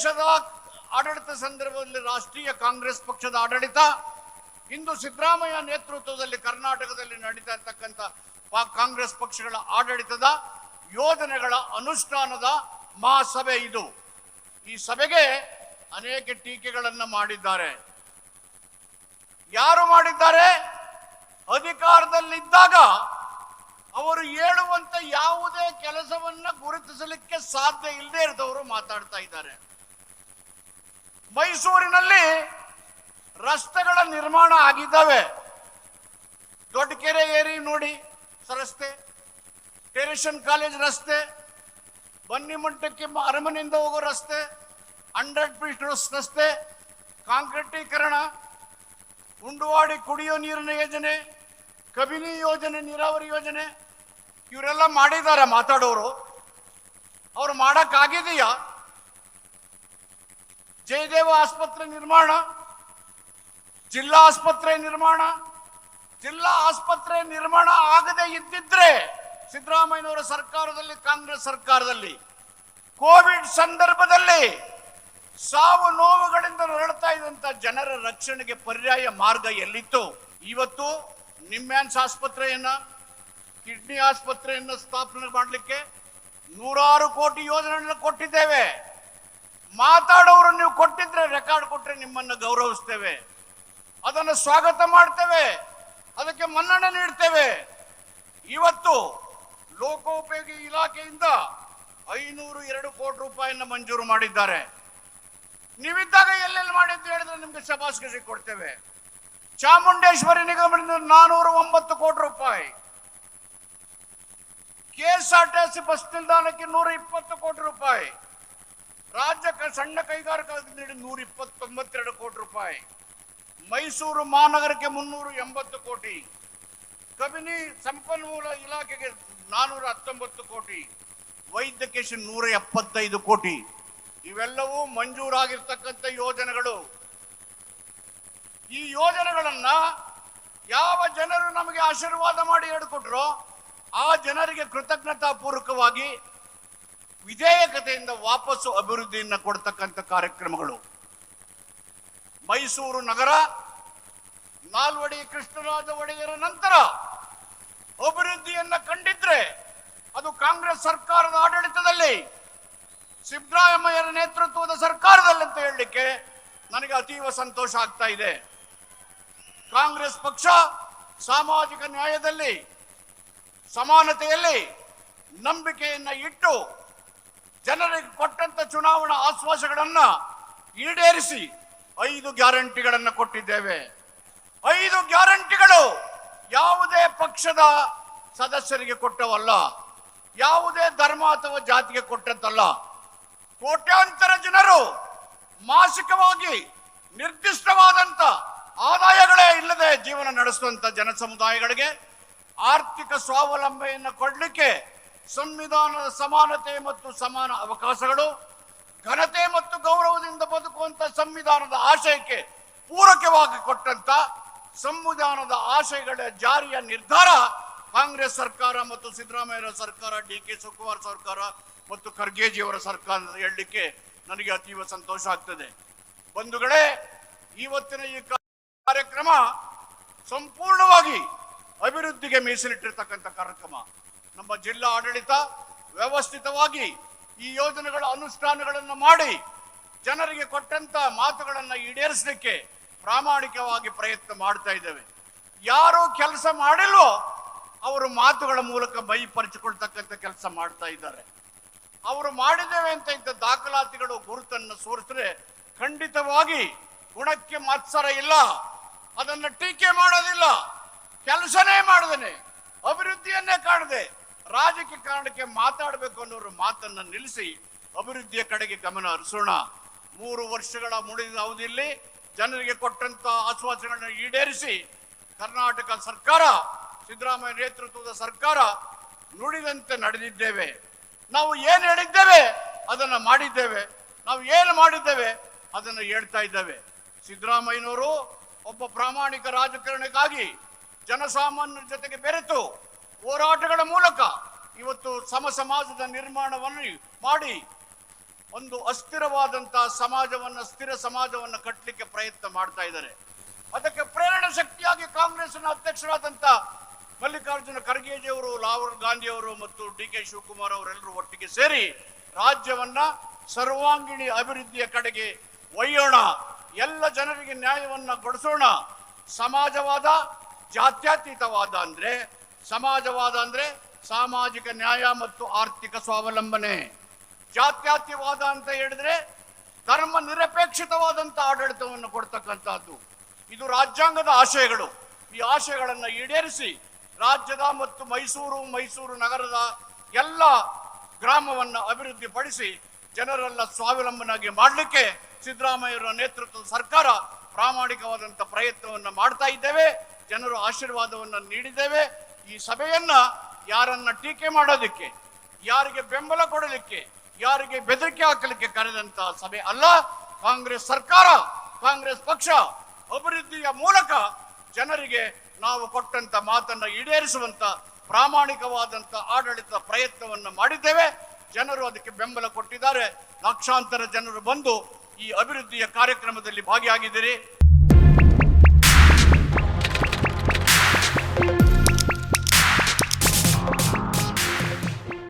ದೇಶದ ಆಡಳಿತ ಸಂದರ್ಭದಲ್ಲಿ ರಾಷ್ಟ್ರೀಯ ಕಾಂಗ್ರೆಸ್ ಪಕ್ಷದ ಆಡಳಿತ, ಇಂದು ಸಿದ್ದರಾಮಯ್ಯ ನೇತೃತ್ವದಲ್ಲಿ ಕರ್ನಾಟಕದಲ್ಲಿ ನಡೀತಾ ಇರ್ತಕ್ಕಂಥ ಕಾಂಗ್ರೆಸ್ ಪಕ್ಷಗಳ ಆಡಳಿತದ ಯೋಜನೆಗಳ ಅನುಷ್ಠಾನದ ಮಹಾಸಭೆ ಇದು. ಈ ಸಭೆಗೆ ಅನೇಕ ಟೀಕೆಗಳನ್ನು ಮಾಡಿದ್ದಾರೆ. ಯಾರು ಮಾಡಿದ್ದಾರೆ? ಅಧಿಕಾರದಲ್ಲಿದ್ದಾಗ ಅವರು ಹೇಳುವಂತ ಯಾವುದೇ ಕೆಲಸವನ್ನ ಗುರುತಿಸಲಿಕ್ಕೆ ಸಾಧ್ಯ ಇಲ್ಲದೆ ಇರದವರು ಮಾತಾಡ್ತಾ ಇದ್ದಾರೆ. ಮೈಸೂರಿನಲ್ಲಿ ರಸ್ತೆಗಳ ನಿರ್ಮಾಣ ಆಗಿದ್ದಾವೆ. ದೊಡ್ಡ ಕೆರೆ ಏರಿ ನೋಡಿ, ರಸ್ತೆ, ಟೆರಿಷನ್ ಕಾಲೇಜ್ ರಸ್ತೆ, ಬನ್ನಿಮಂಟಕ್ಕೆ ಅರಮನೆಯಿಂದ ಹೋಗೋ ರಸ್ತೆ, ಹಂಡ್ರೆಡ್ ಫೀಟ್ ರಸ್ತೆ, ಕಾಂಕ್ರೀಟೀಕರಣ, ಉಂಡುವಾಡಿ ಕುಡಿಯೋ ನೀರಿನ ಯೋಜನೆ, ಕಬಿನಿ ಯೋಜನೆ, ನೀರಾವರಿ ಯೋಜನೆ, ಇವರೆಲ್ಲ ಮಾಡಿದ್ದಾರೆ ಮಾತಾಡೋರು. ಅವ್ರು ಮಾಡಕ್ಕಾಗಿದೆಯಾ? ಜಯದೇವ ಆಸ್ಪತ್ರೆ ನಿರ್ಮಾಣ, ಜಿಲ್ಲಾ ಆಸ್ಪತ್ರೆ ನಿರ್ಮಾಣ, ಜಿಲ್ಲಾ ಆಸ್ಪತ್ರೆ ನಿರ್ಮಾಣ ಆಗದೆ ಇದ್ದಿದ್ರೆ ಸಿದ್ದರಾಮಯ್ಯನವರ ಸರ್ಕಾರದಲ್ಲಿ, ಕಾಂಗ್ರೆಸ್ ಸರ್ಕಾರದಲ್ಲಿ, ಕೋವಿಡ್ ಸಂದರ್ಭದಲ್ಲಿ ಸಾವು ನೋವುಗಳಿಂದ ನರಳ್ತಾ ಇದ್ದಂತ ಜನರ ರಕ್ಷಣೆಗೆ ಪರ್ಯಾಯ ಮಾರ್ಗ ಎಲ್ಲಿತ್ತು? ಇವತ್ತು ನಿಮ್ಯಾನ್ಸ್ ಆಸ್ಪತ್ರೆಯನ್ನ, ಕಿಡ್ನಿ ಆಸ್ಪತ್ರೆಯನ್ನು ಸ್ಥಾಪನೆ ಮಾಡಲಿಕ್ಕೆ ನೂರಾರು ಕೋಟಿ ಯೋಜನೆಗಳನ್ನು ಕೊಟ್ಟಿದ್ದೇವೆ. ಮಾತಾಡೋರು ನೀವು ಕೊಟ್ಟಿದ್ರೆ ರೆಕಾರ್ಡ್ ಕೊಟ್ಟರೆ ನಿಮ್ಮನ್ನು ಗೌರವಿಸ್ತೇವೆ. ಅದನ್ನು ಸ್ವಾಗತ ಮಾಡ್ತೇವೆ. ಅದಕ್ಕೆ ಮನ್ನಣೆ ನೀಡ್ತೇವೆ. ಇವತ್ತು ಲೋಕೋಪಯೋಗಿ ಇಲಾಖೆಯಿಂದ ಐನೂರು ಎರಡು ಕೋಟಿ ರೂಪಾಯಿಯನ್ನು ಮಂಜೂರು ಮಾಡಿದ್ದಾರೆ. ನೀವಿದ್ದಾಗ ಎಲ್ಲೆಲ್ಲಿ ಮಾಡಿದ್ದು ಹೇಳಿದ್ರೆ ನಿಮ್ಗೆ ಶಬಾಸ್ಕೃಷಿ ಕೊಡ್ತೇವೆ ಚಾಮುಂಡೇಶ್ವರಿ ನಿಗಮದಿಂದ ನಾನೂರ ಒಂಬತ್ತು ಕೋಟಿ ರೂಪಾಯಿ. ಕೆಎಸ್ಆರ್ ಟಿ ಸಿ ಬಸ್ ನಿಲ್ದಾಣಕ್ಕೆ ನೂರ ಇಪ್ಪತ್ತು ಕೋಟಿ ರೂಪಾಯಿ. ರಾಜ್ಯ ಸಣ್ಣ ಕೈಗಾರಿಕಾ ನೀಡಿ ನೂರ ಇಪ್ಪತ್ತೊಂಬತ್ತೆರಡು ಕೋಟಿ ರೂಪಾಯಿ. ಮೈಸೂರು ಮಹಾನಗರಕ್ಕೆ ಮುನ್ನೂರ ಎಂಬತ್ತು ಕೋಟಿ. ಕಬಿನಿ ಸಂಪನ್ಮೂಲ ಇಲಾಖೆಗೆ ನಾನೂರ ಹತ್ತೊಂಬತ್ತು ಕೋಟಿ. ವೈದ್ಯಕೀಯ ನೂರ ಎಪ್ಪತ್ತೈದು ಕೋಟಿ. ಇವೆಲ್ಲವೂ ಮಂಜೂರಾಗಿರ್ತಕ್ಕಂಥ ಯೋಜನೆಗಳು. ಈ ಯೋಜನೆಗಳನ್ನ ಯಾವ ಜನರು ನಮಗೆ ಆಶೀರ್ವಾದ ಮಾಡಿ ಹೇಳಿಕೊಟ್ರೋ, ಆ ಜನರಿಗೆ ಕೃತಜ್ಞತಾ ಪೂರ್ವಕವಾಗಿ ವಿಧೇಯಕತೆಯಿಂದ ವಾಪಸ್ಸು ಅಭಿವೃದ್ಧಿಯನ್ನು ಕೊಡ್ತಕ್ಕಂಥ ಕಾರ್ಯಕ್ರಮಗಳು. ಮೈಸೂರು ನಗರ, ನಾಲ್ವಡಿ ಕೃಷ್ಣರಾಜ ಒಡೆಯರ ನಂತರ ಅಭಿವೃದ್ಧಿಯನ್ನ ಕಂಡಿದ್ರೆ ಅದು ಕಾಂಗ್ರೆಸ್ ಸರ್ಕಾರದ ಆಡಳಿತದಲ್ಲಿ ಸಿದ್ದರಾಮಯ್ಯರ ನೇತೃತ್ವದ ಸರ್ಕಾರದಲ್ಲಿ ಅಂತ ಹೇಳಲಿಕ್ಕೆ ನನಗೆ ಅತೀವ ಸಂತೋಷ ಆಗ್ತಾ ಇದೆ. ಕಾಂಗ್ರೆಸ್ ಪಕ್ಷ ಸಾಮಾಜಿಕ ನ್ಯಾಯದಲ್ಲಿ, ಸಮಾನತೆಯಲ್ಲಿ ನಂಬಿಕೆಯನ್ನ ಇಟ್ಟು ಜನರಿಗೆ ಕೊಟ್ಟಂತ ಚುನಾವಣಾ ಆಶ್ವಾಸಗಳನ್ನ ಈಡೇರಿಸಿ ಐದು ಗ್ಯಾರಂಟಿಗಳನ್ನು ಕೊಟ್ಟಿದ್ದೇವೆ. ಐದು ಗ್ಯಾರಂಟಿಗಳು ಯಾವುದೇ ಪಕ್ಷದ ಸದಸ್ಯರಿಗೆ ಕೊಟ್ಟವಲ್ಲ, ಯಾವುದೇ ಧರ್ಮ ಅಥವಾ ಜಾತಿಗೆ ಕೊಟ್ಟಂತಲ್ಲ. ಕೋಟ್ಯಾಂತರ ಜನರು ಮಾಸಿಕವಾಗಿ ನಿರ್ದಿಷ್ಟವಾದಂತ ಆದಾಯಗಳೇ ಇಲ್ಲದೆ ಜೀವನ ನಡೆಸುವಂತ ಜನ ಸಮುದಾಯಗಳಿಗೆ ಆರ್ಥಿಕ ಸ್ವಾವಲಂಬನೆಯನ್ನು ಕೊಡಲಿಕ್ಕೆ ಸಂವಿಧಾನದ ಸಮಾನತೆ ಮತ್ತು ಸಮಾನ ಅವಕಾಶಗಳು, ಘನತೆ ಮತ್ತು ಗೌರವದಿಂದ ಬದುಕುವಂತ ಸಂವಿಧಾನದ ಆಶಯಕ್ಕೆ ಪೂರಕವಾಗಿ ಕೊಟ್ಟಂತ ಸಂವಿಧಾನದ ಆಶಯಗಳ ಜಾರಿಯ ನಿರ್ಧಾರ ಕಾಂಗ್ರೆಸ್ ಸರ್ಕಾರ ಮತ್ತು ಸಿದ್ದರಾಮಯ್ಯ ಸರ್ಕಾರ, ಡಿ ಕೆ ಶಿವಕುಮಾರ್ ಸರ್ಕಾರ ಮತ್ತು ಖರ್ಗೆಜಿಯವರ ಸರ್ಕಾರ ಹೇಳಲಿಕ್ಕೆ ನನಗೆ ಅತೀವ ಸಂತೋಷ ಆಗ್ತದೆ. ಬಂಧುಗಳೇ, ಇವತ್ತಿನ ಈ ಕಾರ್ಯಕ್ರಮ ಸಂಪೂರ್ಣವಾಗಿ ಅಭಿವೃದ್ಧಿಗೆ ಮೀಸಲಿಟ್ಟಿರ್ತಕ್ಕಂಥ ಕಾರ್ಯಕ್ರಮ. ನಮ್ಮ ಜಿಲ್ಲಾ ಆಡಳಿತ ವ್ಯವಸ್ಥಿತವಾಗಿ ಈ ಯೋಜನೆಗಳ ಅನುಷ್ಠಾನಗಳನ್ನು ಮಾಡಿ ಜನರಿಗೆ ಕೊಟ್ಟಂತ ಮಾತುಗಳನ್ನು ಈಡೇರಿಸಲಿಕ್ಕೆ ಪ್ರಾಮಾಣಿಕವಾಗಿ ಪ್ರಯತ್ನ ಮಾಡ್ತಾ ಇದ್ದೇವೆ. ಯಾರು ಕೆಲಸ ಮಾಡಿಲ್ವೋ ಅವರು ಮಾತುಗಳ ಮೂಲಕ ಬೈ ಪರಿಚಿಕೊಳ್ತಕ್ಕಂಥ ಕೆಲಸ ಮಾಡ್ತಾ ಇದ್ದಾರೆ. ಅವರು ಮಾಡಿದ್ದೇವೆ ಅಂತ ಇದ್ದ ದಾಖಲಾತಿಗಳು ಗುರುತನ್ನು ಸೋರಿಸಿದ್ರೆ ಖಂಡಿತವಾಗಿ ಗುಣಕ್ಕೆ ಮತ್ಸರ ಇಲ್ಲ. ಅದನ್ನು ಟೀಕೆ ಮಾಡೋದಿಲ್ಲ. ಕೆಲಸನೇ ಮಾಡಿದನೆ ಅಭಿವೃದ್ಧಿಯನ್ನೇ ಕಾಣದೆ. ರಾಜಕೀಯ ಕಾರಣಕ್ಕೆ ಮಾತಾಡಬೇಕು ಅನ್ನೋರು ಮಾತನ್ನ ನಿಲ್ಲಿಸಿ ಅಭಿವೃದ್ಧಿಯ ಕಡೆಗೆ ಗಮನ ಹರಿಸೋಣ. ಮೂರು ವರ್ಷಗಳ ಮುಡಿದ ಅವಧಿಯಲ್ಲಿ ಜನರಿಗೆ ಕೊಟ್ಟಂತ ಆಶ್ವಾಸನೆಗಳನ್ನು ಈಡೇರಿಸಿ ಕರ್ನಾಟಕ ಸರ್ಕಾರ, ಸಿದ್ದರಾಮಯ್ಯ ನೇತೃತ್ವದ ಸರ್ಕಾರ ನುಡಿದಂತೆ ನಡೆದಿದ್ದೇವೆ. ನಾವು ಏನು ಹೇಳಿದ್ದೇವೆ ಅದನ್ನ ಮಾಡಿದ್ದೇವೆ. ನಾವು ಏನು ಮಾಡಿದ್ದೇವೆ ಅದನ್ನು ಹೇಳ್ತಾ ಇದ್ದೇವೆ. ಸಿದ್ದರಾಮಯ್ಯನವರು ಒಬ್ಬ ಪ್ರಾಮಾಣಿಕ ರಾಜಕಾರಣಕ್ಕಾಗಿ ಜನಸಾಮಾನ್ಯರ ಜೊತೆಗೆ ಬೆರೆತು ಹೋರಾಟಗಳ ಮೂಲಕ ಇವತ್ತು ಸಮ ಸಮಾಜದ ನಿರ್ಮಾಣವನ್ನು ಮಾಡಿ ಒಂದು ಅಸ್ಥಿರವಾದಂತಹ ಸಮಾಜವನ್ನ ಸ್ಥಿರ ಸಮಾಜವನ್ನ ಕಟ್ಟಲಿಕ್ಕೆ ಪ್ರಯತ್ನ ಮಾಡ್ತಾ ಇದ್ದಾರೆ. ಅದಕ್ಕೆ ಪ್ರೇರಣಾ ಶಕ್ತಿಯಾಗಿ ಕಾಂಗ್ರೆಸ್ನ ಅಧ್ಯಕ್ಷರಾದಂಥ ಮಲ್ಲಿಕಾರ್ಜುನ ಖರ್ಗೆಜಿಯವರು ರಾಹುಲ್ ಗಾಂಧಿಯವರು ಮತ್ತು ಡಿ ಕೆ ಶಿವಕುಮಾರ್ ಅವರೆಲ್ಲರೂ ಒಟ್ಟಿಗೆ ಸೇರಿ ರಾಜ್ಯವನ್ನ ಸರ್ವಾಂಗೀಣ ಅಭಿವೃದ್ಧಿಯ ಕಡೆಗೆ ಒಯ್ಯೋಣ, ಎಲ್ಲ ಜನರಿಗೆ ನ್ಯಾಯವನ್ನ ಕೊಡಿಸೋಣ, ಸಮಾಜವಾದ, ಜಾತ್ಯತೀತವಾದ ಅಂದ್ರೆ ಸಮಾಜವಾದ ಅಂದ್ರೆ ಸಾಮಾಜಿಕ ನ್ಯಾಯ ಮತ್ತು ಆರ್ಥಿಕ ಸ್ವಾವಲಂಬನೆ. ಜಾತ್ಯತೀತವಾದ ಅಂತ ಹೇಳಿದ್ರೆ ಧರ್ಮ ನಿರಪೇಕ್ಷಿತವಾದಂತ ಆಡಳಿತವನ್ನು ಕೊಡ್ತಕ್ಕಂಥದ್ದು ಇದು ರಾಜ್ಯಾಂಗದ ಆಶಯಗಳು. ಈ ಆಶಯಗಳನ್ನು ಈಡೇರಿಸಿ ರಾಜ್ಯದ ಮತ್ತು ಮೈಸೂರು ಮೈಸೂರು ನಗರದ ಎಲ್ಲ ಗ್ರಾಮವನ್ನ ಅಭಿವೃದ್ಧಿಪಡಿಸಿ ಜನರೆಲ್ಲ ಸ್ವಾವಲಂಬನಾಗಿ ಮಾಡಲಿಕ್ಕೆ ಸಿದ್ದರಾಮಯ್ಯರ ನೇತೃತ್ವದ ಸರ್ಕಾರ ಪ್ರಾಮಾಣಿಕವಾದಂಥ ಪ್ರಯತ್ನವನ್ನು ಮಾಡ್ತಾ ಇದ್ದೇವೆ. ಜನರು ಆಶೀರ್ವಾದವನ್ನು ನೀಡಿದ್ದೇವೆ. ಈ ಸಭೆಯನ್ನ ಯಾರನ್ನ ಟೀಕೆ ಮಾಡೋದಕ್ಕೆ, ಯಾರಿಗೆ ಬೆಂಬಲ ಕೊಡಲಿಕ್ಕೆ, ಯಾರಿಗೆ ಬೆದರಿಕೆ ಹಾಕಲಿಕ್ಕೆ ಕರೆದಂತ ಸಭೆ ಅಲ್ಲ, ಕಾಂಗ್ರೆಸ್ ಸರ್ಕಾರ, ಕಾಂಗ್ರೆಸ್ ಪಕ್ಷ ಅಭಿವೃದ್ಧಿಯ ಮೂಲಕ ಜನರಿಗೆ ನಾವು ಕೊಟ್ಟಂತ ಮಾತನ್ನ ಈಡೇರಿಸುವಂತ ಪ್ರಾಮಾಣಿಕವಾದಂತ ಆಡಳಿತ ಪ್ರಯತ್ನವನ್ನ ಮಾಡಿದ್ದೇವೆ. ಜನರು ಅದಕ್ಕೆ ಬೆಂಬಲ ಕೊಟ್ಟಿದ್ದಾರೆ. ಲಕ್ಷಾಂತರ ಜನರು ಬಂದು ಈ ಅಭಿವೃದ್ಧಿಯ ಕಾರ್ಯಕ್ರಮದಲ್ಲಿ ಭಾಗಿಯಾಗಿದ್ದೀರಿ.